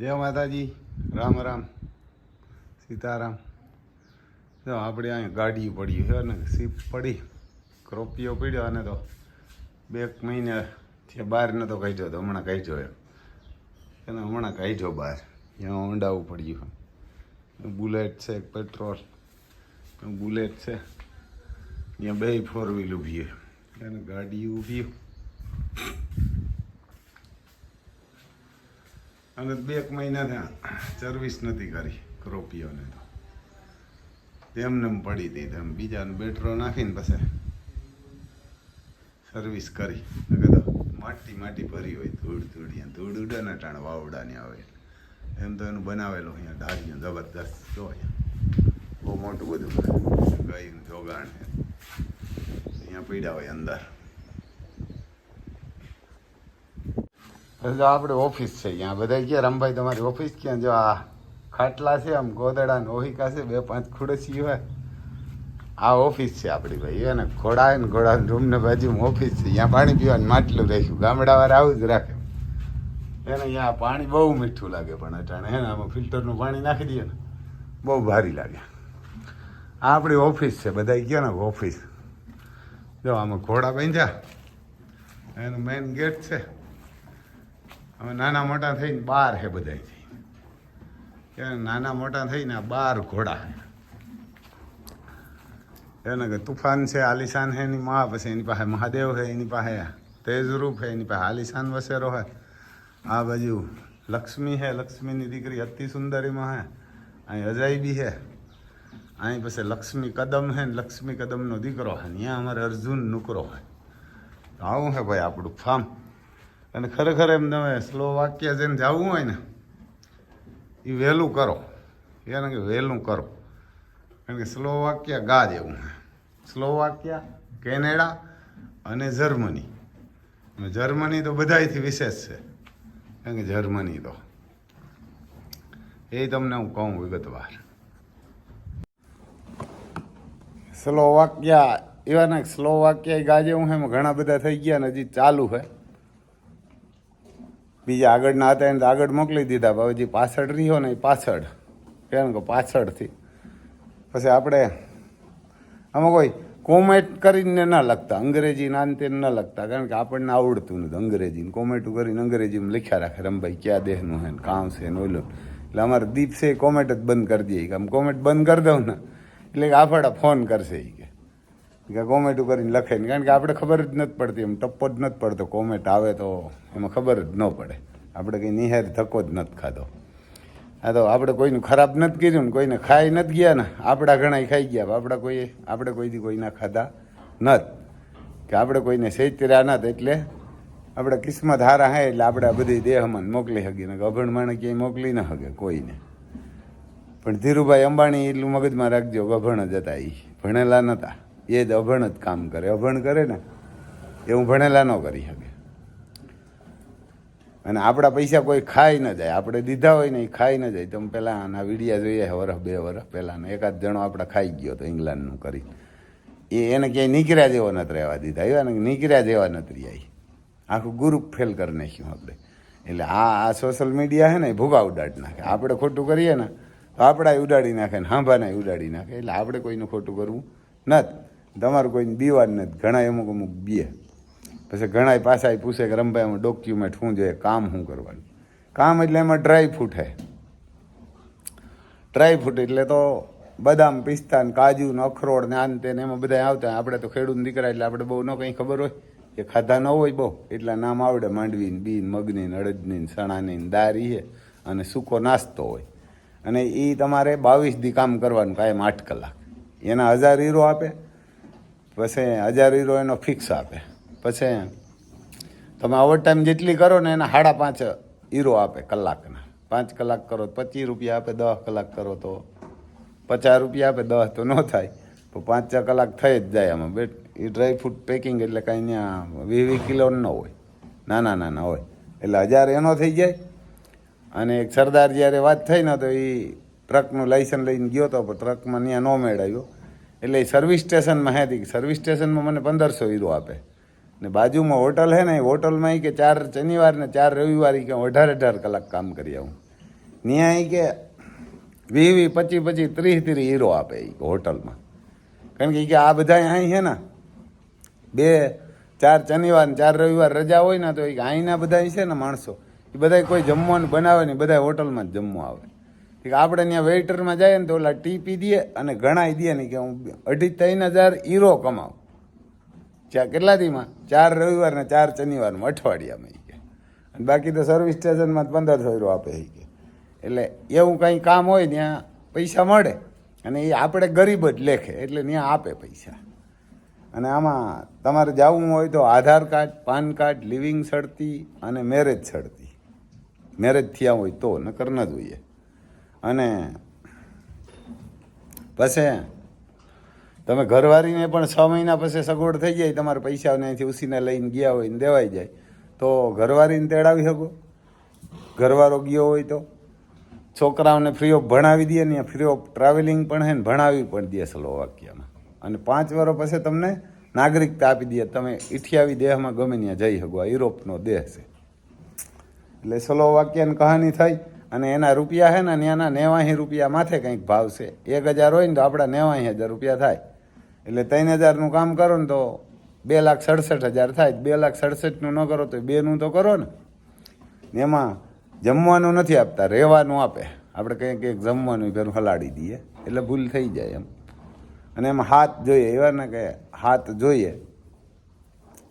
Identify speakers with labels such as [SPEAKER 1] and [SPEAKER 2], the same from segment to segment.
[SPEAKER 1] જય માતાજી. રામ રામ. સીતારામ. જો, આપણે અહીંયા ગાડી પડી છે ને, સીપ પડી. ક્રોપિયો પડ્યો અને તો બે એક મહિને બહાર નતો કાઢ્યો તો હમણાં કાઢ્યો એમ. એને હમણાં કાઢ્યો બહાર. ત્યાં ઊંડાવું પડ્યું બુલેટ છે પેટ્રોલ. બુલેટ છે. ત્યાં બે ફોર વ્હીલ ઊભી અને ગાડી ઊભી અને બે એક મહિના સર્વિસ નથી કરી ક્રોપિયોને તો. તેમને પડી હતી તેમ બીજાને બેટરો નાખીને પછી સર્વિસ કરી. તો માટી માટી ભરી હોય. ધૂળ ધૂળ ધૂળ ઉડે ને ટાણ વાવડાની આવે. એમ તો એનું બનાવેલું અહીંયા ડાળીઓ જબરદસ્ત જો અહીંયા બહુ મોટું બધું ગયું જોગાણ અહીંયા પીડા હોય અંદર. પછી આપણે ઓફિસ છે અહીંયા. બધા ક્યાં રમભાઈ, તમારી ઓફિસ ક્યાં? જો આ ખાટલા છે, આમ ગોદડા ને ઓહિકા છે, બે પાંચ ખુડસી હોય. આ ઓફિસ છે આપણી ભાઈ. એને ઘોડા ને ઘોડા રૂમ ને બાજુમાં ઓફિસ છે. અહીંયા પાણી પીવાનું માટલું રાખ્યું. ગામડાવાળા આવું જ રાખે. એને અહીંયા પાણી બહુ મીઠું લાગે પણ અટાણે. એને આમાં ફિલ્ટરનું પાણી નાખી દઈએ ને, બહુ ભારી લાગે. આ આપણી ઓફિસ છે. બધા ગયા ને, ઓફિસ. જો, આમાં ઘોડા બાંધ્યા. એનું મેઇન ગેટ છે. હવે નાના મોટા થઈને બાર હે બધા થઈને નાના મોટા થઈને બાર ઘોડા. એને કે તુફાન છે, આલિશાન હે, એની મા પછી એની પાસે મહાદેવ હે, એની પાસે તેજરૂપ છે એની પાસે આલિશાન વસેરો હે. આ બાજુ લક્ષ્મી હે, લક્ષ્મીની દીકરી અતિ સુંદરીમાં હે. અહીં અજાયબી હે. અહીં પછી લક્ષ્મી કદમ હે ને લક્ષ્મી કદમનો દીકરો હે ત્યાં અમારે અર્જુન નુકરો હે. આવું છે ભાઈ આપણું ફાર્મ. અને ખરેખર એમ તમે સ્લો વાક્ય જેને જવું હોય ને એ વહેલું કરો. એને કે વહેલું કરો. કારણ કે સ્લો વાક્ય ગા જેવું છે. સ્લો વાક્ય કેનેડા અને જર્મની. જર્મની તો બધાયથી વિશેષ છે. કારણ કે જર્મની તો. એ તમને હું કહું વિગતવાર. સ્લો વાક્ય, એવાના સ્લો વાક્ય ગાજે હું એમાં ઘણા બધા થઈ ગયા ને હજી ચાલુ છે. બીજા આગળના હતા એને આગળ મોકલી દીધા, પણ હજી પાછળ રહ્યો ને એ પાછળ. કેમ કે પાછળથી. પછી આપણે આમાં કોઈ કોમેન્ટ કરીને ન લખતા, અંગ્રેજી નાનતે ન લખતા, કારણ કે આપણને આવડતું નથી અંગ્રેજીને. કોમેન્ટું કરીને અંગ્રેજીમાં લખ્યા રાખે રમભાઈ ક્યાં દેહનું હે ને, કામ છે ને ઓલું. એટલે અમારે દીપ છે કોમેન્ટ જ બંધ કરી દઈએ. કે આમ કોમેન્ટ બંધ કરી દઉં ને, એટલે આપણા ફોન કરશે એ કે કોમેન્ટ કરીને લખે ને. કારણ કે આપણે ખબર જ નથી પડતી, એમ ટપ્પો જ નથી પડતો, કોમેન્ટ આવે તો એમાં ખબર જ ન પડે. આપણે કંઈ નિહાર ધક્કો જ નથી ખાધો. આ તો આપણે કોઈનું ખરાબ નથી કર્યું ને કોઈને ખાઈ નથી ગયા ને, આપણા ઘણા ખાઈ ગયા. આપણા કોઈ, આપણે કોઈથી કોઈના ખાધા નત કે આપણે કોઈને સૈત્ર્યા નત એટલે આપણે કિસ્મત હારા હે, એટલે આપણે આ બધી દેહમાં મોકલી શકીએ. ને અભણ માણે ક્યાંય મોકલી ન શકે કોઈને. પણ ધીરુભાઈ અંબાણી એટલું મગજમાં રાખજો ગભણ જ હતા એ ભણેલા નહોતા એ જ અભણ જ કામ કરે. અભણ કરે ને, એ હું ભણેલા ન કરી શકે. અને આપણા પૈસા કોઈ ખાઈ ન જાય. આપણે દીધા હોય ને એ ખાઈ ન જાય. તમે પહેલાં આના વિડીયા જોઈએ વરસ બે વરસ પહેલાં એકાદ જણો આપણે ખાઈ ગયો તો ઇંગ્લેન્ડનું કરી એ એને ક્યાંય નીકળ્યા જેવો નથી રહેવા દીધા. એવા ને નીકળ્યા જેવા નથી રહ્યા. આખું ગ્રુપ ફેલ કરી નાખ્યું આપણે. એટલે આ આ સોશિયલ મીડિયા છે ને, એ ભૂગા ઉડાડી નાખે. આપણે ખોટું કરીએ ને, તો આપણા ઉડાડી નાખે ને હાંભાને ઉડાડી નાખે. એટલે આપણે કોઈનું ખોટું કરવું નથી. તમારું કોઈને બીવાનું નથી. ઘણા અમુક અમુક બીએ. પછી ઘણા પાછા પૂછે કે રમભાઈ એમાં ડોક્યુમેન્ટ શું જોઈએ? કામ શું કરવાનું? કામ એટલે એમાં ડ્રાય ફ્રૂટ હે. ડ્રાય ફ્રૂટ એટલે તો બદામ પિસ્તા ને કાજુ ને અખરોડ ને આન તેને એમાં બધા આવતા. આપણે તો ખેડૂત દીકરા એટલે આપણે બહુ ન કંઈ ખબર હોય. કે ખાધા ન હોય બહુ. એટલા નામ આવડે. માંડવી ને બીન મગની ને અડદની ને સણાની ને દારી છે અને સૂકો નાસ્તો હોય. અને એ તમારે બાવીસ દી કામ કરવાનું કાયમ આઠ કલાક. એના હજાર હીરો આપે. પછી હજાર હીરો એનો ફિક્સ આપે. પછી તમે ઓવર ટાઈમ જેટલી કરો ને એના સાડા પાંચ હીરો આપે કલાકના. પાંચ કલાક કરો તો પચીસ રૂપિયા આપે, દસ કલાક કરો તો પચાસ રૂપિયા આપે, દસ તો ન થાય. તો પાંચ ચાર કલાક થઈ જ જાય આમાં. બેટ એ ડ્રાય ફ્રૂટ પેકિંગ એટલે કાંઈ ત્યાં વીસ વીસ કિલો ન હોય. નાના નાના હોય. એટલે હજાર એનો થઈ જાય. અને એક સરદાર જ્યારે વાત થઈ ને તો એ ટ્રકનું લાઇસન્સ લઈને ગયો હતો પણ ટ્રકમાં ત્યાં ન મેળવ્યો એટલે સર્વિસ સ્ટેશનમાં હેતી સર્વિસ સ્ટેશનમાં મને પંદરસો હીરો આપે. ને બાજુમાં હોટલ હે ને, એ હોટલમાં કે ચાર શનિવાર ને ચાર રવિવાર કે અઢાર અઢાર કલાક કામ કરી આવું. ન્યાય કે વી વી પચી પચી ત્રીસ ત્રીસ હીરો આપે એ હોટલમાં. કારણ કે આ બધા અહીં છે ને, બે ચાર શનિવાર ચાર રવિવાર રજા હોય ને તો એ અહીંના બધા છે ને માણસો. એ બધા કોઈ જમવાનું બનાવે ને બધા હોટલમાં જ જમવા આવે. કે આપણે ત્યાં વેઇટરમાં જાય ને તો ઓલા ટીપી દે અને ગણાઈ દે ને કે હું અઢી ત્રણ હજાર હીરો કમાવ. ચા કેટલા દીમાં? ચાર રવિવાર ને ચાર શનિવારમાં અઠવાડિયામાં કે. અને બાકી તો સર્વિસ સ્ટેશનમાં જ પંદરસો હીરો આપે એ કે. એટલે એવું કંઈ કામ હોય ત્યાં પૈસા મળે અને એ આપણે ગરીબ જ લેખે એટલે ત્યાં આપે પૈસા. અને આમાં તમારે જવું હોય તો Aadhaar card, PAN card, living સડતી અને મેરેજ સડતી મેરેજ થયા હોય તો, નકર ન જોઈએ. અને પછી તમે ઘરવાળીને પણ છ મહિના પછી સગવડ થઈ જાય, તમારે પૈસા અહીંથી ઉસીને લઈને ગયા હોય ને દેવાઈ જાય, તો ઘરવાળીને તેડાવી શકો. ઘરવાળો ગયો હોય તો. છોકરાઓને ફ્રી ઓફ ભણાવી દે ને ફ્રી ઓફ ટ્રાવેલિંગ પણ હે ને, ભણાવી પણ દે સ્લોવાકિયામાં અને પાંચ વર્ષ પછી તમને નાગરિકતા આપી દે, તમે ઇઠિયાવી દેહમાં ગમે ત્યાં જઈ શકો, આ યુરોપનો દેહ છે. એટલે સ્લોવાકિયાની કહાની થઈ. અને એના રૂપિયા છે ને ત્યાંના નેવાહી રૂપિયા માથે કંઈક ભાવ છે. એક હજાર હોય ને તો આપણા નેવાહી હજાર રૂપિયા થાય. એટલે ત્રણ હજારનું કામ કરો ને તો બે લાખ સડસઠ હજાર થાય. બે લાખ સડસઠનું ન કરો તો બેનું તો કરો ને. એમાં જમવાનું નથી આપતા, રહેવાનું આપે. આપણે કંઈક કંઈક જમવાનું ઘર હલાડી દઈએ. એટલે ભૂલ થઈ જાય એમ. અને એમાં હાથ જોઈએ. એવા ને કે હાથ જોઈએ.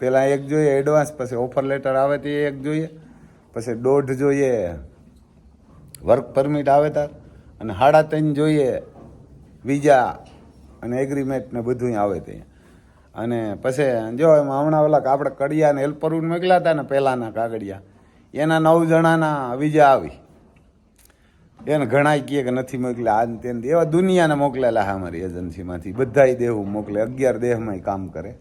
[SPEAKER 1] પહેલાં એક જોઈએ એડવાન્સ પછી ઓફર લેટર આવે તે એક જોઈએ. પછી દોઢ જોઈએ. વર્ક પરમિટ આવે તાર? અને સાડા ત્રણ જોઈએ વિઝા અને એગ્રીમેન્ટ ને બધું આવે ત્યાં અને પછી જો એમાં હમણાં ઓલા આપણે કડિયા ને હેલ્પરને મોકલ્યા હતા ને પહેલાંના કાગડિયા, એના નવ જણાના વિઝા આવી. એને ઘણા કહે કે નથી મોકલ્યા આ તેને એવા દુનિયાને મોકલેલા હા અમારી એજન્સીમાંથી બધાય દેહું મોકલે, અગિયાર દેહમાં કામ કરે.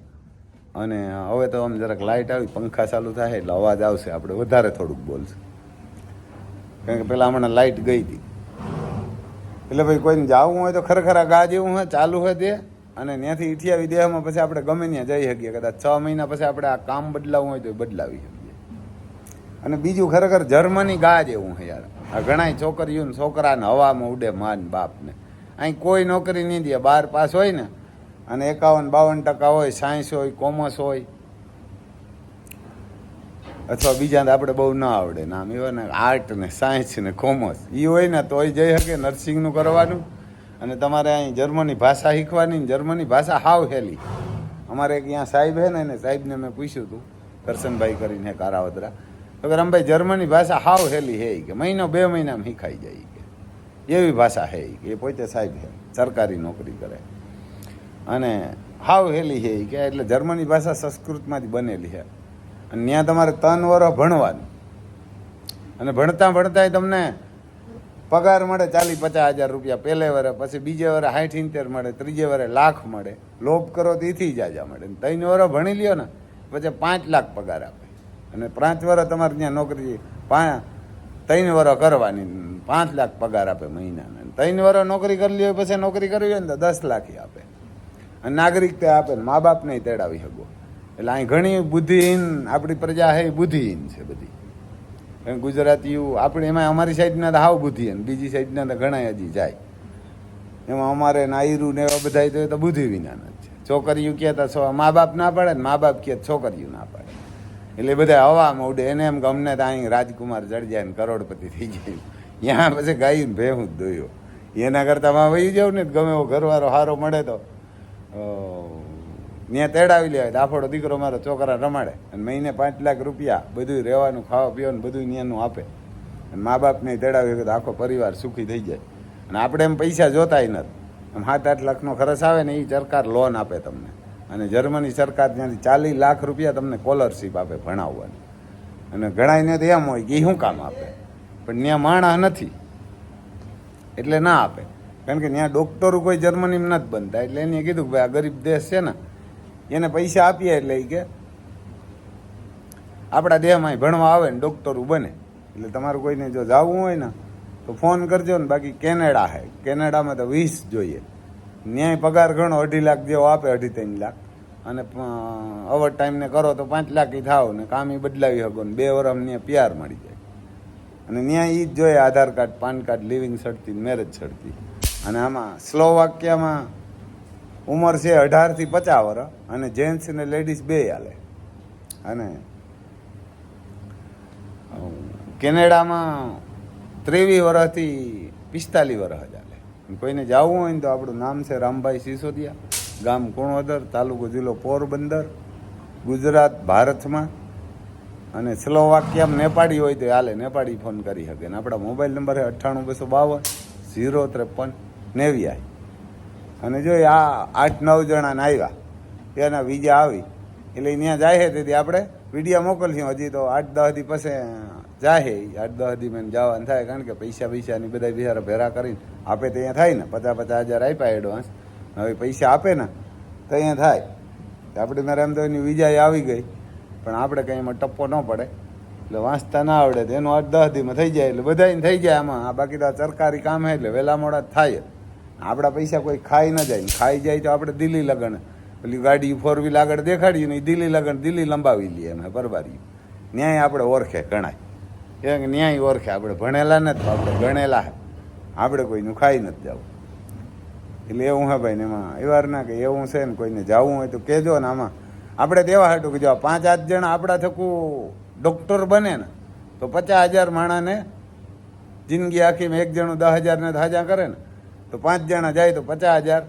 [SPEAKER 1] અને હવે તો આમ જરાક લાઇટ આવી, પંખા ચાલુ થાય એટલે અવાજ આવશે. આપણે વધારે થોડુંક બોલશું. કારણ કે પેલા હમણાં લાઇટ ગઈ હતી. એટલે ભાઈ કોઈને જવું હોય તો ખરેખર આ ગા જેવું હોય, ચાલુ હોય તે, અને ત્યાંથી ઇઠિયા દેહમાં પછી આપણે ગમે ત્યાં જઈ શકીએ. કદાચ છ મહિના પછી આપણે આ કામ બદલાવવું હોય તો એ બદલાવી શકીએ. અને બીજું ખરેખર જર્મની ગા જેવું છે યાર. આ ઘણાય છોકરીઓને છોકરાને હવામાં ઉડે માન બાપને. અહીં કોઈ નોકરી નહીં દે, બાર પાસ હોય ને, અને એકાવન બાવન ટકા હોય સાયન્સ હોય, કોમર્સ હોય અથવા બીજા આપણે બહુ ના આવડે. નામ એવા ને આર્ટ ને સાયન્સ ને કોમર્સ. એ હોય ને તોય જઈ શકે નર્સિંગનું કરવાનું અને તમારે અહીં જર્મની ભાષા શીખવાની ને જર્મની ભાષા હાવ હેલી. અમારે એક અહીંયા સાહેબ હે ને, એને સાહેબને મેં પૂછ્યું હતું કરશનભાઈ કરીને કારાવદરા. તો કે રમભાઈ, જર્મની ભાષા હાવ હેલી હે કે. મહિનો બે મહિનામાં શીખાઈ જાય કે. એવી ભાષા હે કે. એ પોતે સાહેબ હે, સરકારી નોકરી કરે. અને હાવ હેલી હે કે. એટલે જર્મની ભાષા સંસ્કૃતમાંથી બનેલી છે અને ત્યાં તમારે ત્રણ વર્ષ ભણવાનું. અને ભણતા ભણતા તમને પગાર મળે ચાલીસ પચાસ હજાર રૂપિયા પહેલે વરે, પછી બીજે વરે સાઠ ઇંતેર મળે, ત્રીજે વરે લાખ મળે. લોભ કરો તો એથી જાજા મળે. ત્રણ વર્ષ ભણી લ્યો ને, પછી પાંચ લાખ પગાર આપે. અને પાંચ વરો તમારે ત્યાં નોકરી, પાંચ ત્રણ વરો કરવાની, પાંચ લાખ પગાર આપે મહિનાને. ત્રણ વરો નોકરી કરી લ્યો, પછી નોકરી કરવી હોય ને તો દસ લાખી આપે. અને નાગરિકતા આપે ને, મા બાપને તેડાવી શકો. એટલે અહીં ઘણી બુદ્ધિહીન આપણી પ્રજા છે, એ બુદ્ધિહીન છે બધી. ગુજરાતીઓ આપણે, એમાં અમારી સાઈડના તો હાવ બુદ્ધિહીન, બીજી સાઈડના તો ઘણા હજી જાય. એમાં અમારે નાયરું ને એવા બધા તો એ તો બુદ્ધિ વિનાના છે છોકરીઓ કહેતા છો મા બાપ ના પાડે ને મા બાપ કહે છોકરીઓ ના પાડે. એટલે બધા હવામાં ઉડે. એને એમ ગમને તો અહીં રાજકુમાર જડજાય ને કરોડપતિ થઈ જાય ત્યાં પછી ગાયું ભેહું જ દોયો. એના કરતાં માં વહી જાવ ને ગમે એવો ઘરવાળો સારો મળે તો ત્યાં તેડાવી લેવાય દાફોડો દીકરો મારો છોકરા રમાડે. અને મહિને પાંચ લાખ રૂપિયા બધું રહેવાનું, ખાવા પીવાનું બધું ત્યાંનું આપે. અને મા બાપને તેડાવી તો આખો પરિવાર સુખી થઈ જાય. અને આપણે એમ પૈસા જોતાય નથી. એમ સાત આઠ લાખનો ખર્ચ આવે ને એ સરકાર લોન આપે તમને. અને જર્મની સરકાર ત્યાંથી ચાલીસ લાખ રૂપિયા તમને સ્કોલરશીપ આપે ભણાવવાની. અને ઘણાઈને તો એમ હોય કે શું કામ આપે? પણ ત્યાં માણા નથી. એટલે ના આપે. કારણ કે ત્યાં ડોક્ટરો કોઈ જર્મનીમાં નથી બનતા. એટલે એને કીધું કે ભાઈ આ ગરીબ દેશ છે ને એને પૈસા આપીએ એટલે કે, આપણા દેહમાં ભણવા આવે ને ડૉક્ટરું બને. એટલે તમારું કોઈને જો જવું હોય ને, તો ફોન કરજો ને, બાકી કેનેડા હે. કેનેડામાં તો વીસ જોઈએ. ન્યાય પગાર ઘણો અઢી લાખ જેવો આપે, અઢી ત્રણ લાખ. અને ઓવર ટાઈમને કરો તો પાંચ લાખ થાવ ને કામ ઈ બદલાવી શકો ને, બે વર્ષ ત્યાં પ્યાર મળી જાય. અને ત્યાં એ જ જોઈએ, Aadhaar card, PAN card, living સડતી marriage સડતી અને આમાં સ્લોવાક્યામાં ઉંમર છે અઢારથી પચાસ વર્ષ અને જેન્ટ્સ અને લેડીઝ બે હાલે. અને કેનેડામાં ત્રેવીસ વર્ષથી પિસ્તાલીસ વર્ષ હાલે. કોઈને જવું હોય ને તો આપણું નામ છે રામભાઈ સિસોદિયા, ગામ કુણવદર, તાલુકો જિલ્લો પોરબંદર, ગુજરાત, ભારતમાં. અને સ્લોવાક્યામાં નેપાળી હોય તો હાલે, નેપાળી ફોન કરી શકે. ને આપણા મોબાઈલ નંબર છે અઠ્ઠાણું બસો બાવન, ઝીરો ત્રેપન નેવ્યાય અને જો આ આઠ નવ જણાને આવ્યા એના વીજા આવી, એટલે ત્યાં જાય તેથી આપણે વિડીયા મોકલશું. હજી તો આઠ દસ દી પછી જાય. આઠ દસ દી મેં જવાનું થાય કારણ કે પૈસા પૈસાની બધા બિચારા ભેરા કરીને આપે તો અહીંયા થાય ને. પચાસ પચાસ હજાર આપ્યા એડવાન્સ હવે પૈસા આપે ને, તો અહીંયા થાય. આપણે મારે એમ તો એની વિઝા આવી ગઈ. પણ આપણે કંઈ એમાં ટપ્પો ન પડે. એટલે વાંચતા ના આવડે. તો એનું આઠ દસ દીમાં થઈ જાય. એટલે બધાને થઈ જાય આમાં. આ બાકી તો આ સરકારી કામ છે, એટલે વહેલા મોડા થાય. આપણા પૈસા કોઈ ખાઈ ન જાય. ખાઈ જાય તો આપણે દિલ્હી લગન. પેલી ગાડી ફોર વ્હીલ આગળ દેખાડી ને દિલ્હી લગન, દિલ્હી લંબાવી લઈએ અમે પરબારી. ન્યાય આપણે ઓળખે ગણાય. કેમ કે ન્યાય ઓળખે આપણે ભણેલા નથી, આપણે ગણેલા આપણે કોઈનું ખાઈ નથી જવું. એટલે એવું હે ભાઈ ને એમાં એવાર ના કે એવું છે ને કોઈને જવું હોય તો કહેજો ને આમાં. આપણે તેવા હાટું કે જો પાંચ આઠ જણા આપણા થકું ડૉક્ટર બને ને, તો પચાસ હજાર માણાને જિંદગી આખીમાં એક જણું દસ હજારને થાજા કરે ને તો પાંચ જણા જાય તો પચાસ હજાર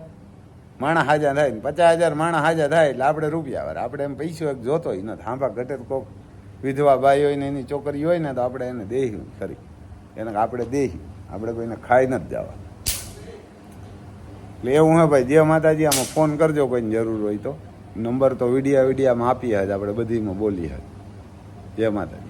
[SPEAKER 1] માણા હાજા થાય પચાસ હજાર માણા હાજા થાય એટલે આપણે રૂપિયા વાર આપણે એમ પૈસો એક જોતો હોય નથી. હાંભા ઘટે તો કોક વિધવા ભાઈ હોય ને એની છોકરી હોય ને તો આપણે એને દેહ્યું ખરી. એને આપણે દેહ્યું. આપણે કોઈને ખાઈ નથી જવા. એટલે એવું હે ભાઈ જે માતાજી, આમાં ફોન કરજો કોઈને જરૂર હોય તો. નંબર તો વિડીયા વિડીયામાં આપીએ જ આપણે બધીમાં બોલીએ જ જય માતાજી.